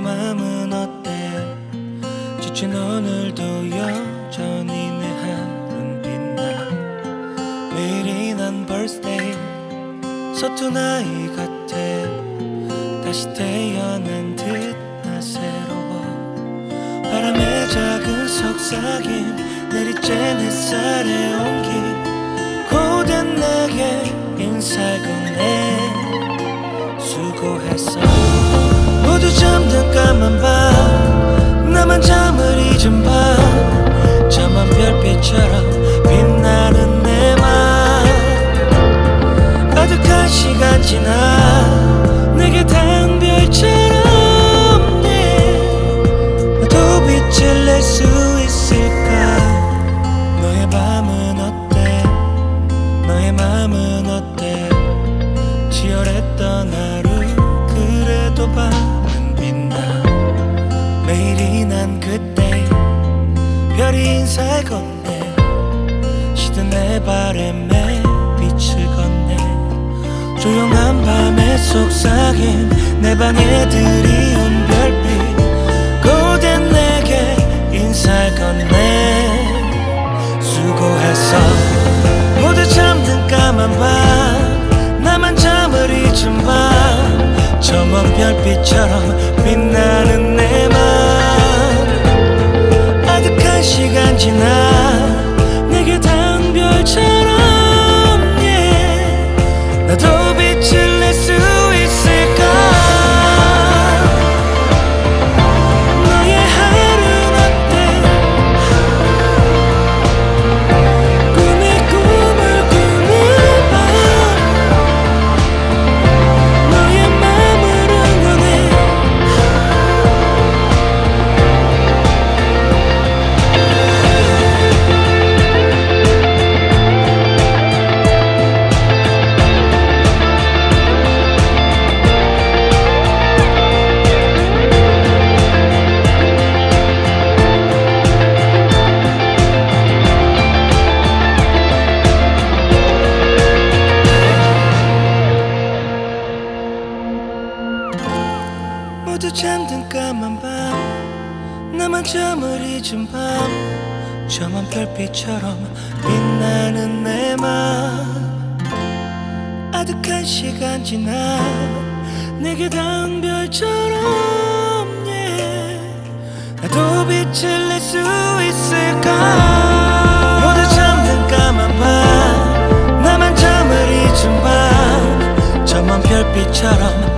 마음은 어때? 지친 오늘도 여전히 내 하루는 빛나. 매일이 난 birthday 서툰 아이 같아. 다시 태어난 듯나 새로워. 바람의 작은 속삭임 내리쬐는 햇살의 온기 고된 내게 인사를 모두 잠든 까만 밤 나만 잠을 잊은 밤 저만 별빛처럼 빛나는 내맘 아득한 시간 지나 내게 닿은 별처럼 yeah. 나도 빛을 낼 수 있을까? 너의 밤은 어때? 너의 마음은 어때 인사를 건네. 시든 내 바람에 빛을 건네. 조용한 밤의 속삭임 내 방에 들이온 별빛. 고된 내게 인사를 건네 수고했어 모두 잠든 까만 밤. 나만 잠을 잊은 밤. 저먼 별빛처럼 빛나는 모두 잠든 까만 밤 나만 잠을 잊은 밤 저만 별빛처럼 빛나는 내 맘 아득한 시간 지나 내게 닿은 별처럼 yeah. 나도 빛을 낼 수 있을까 모두 잠든 까만 밤 나만 잠을 잊은 밤 저만 별빛처럼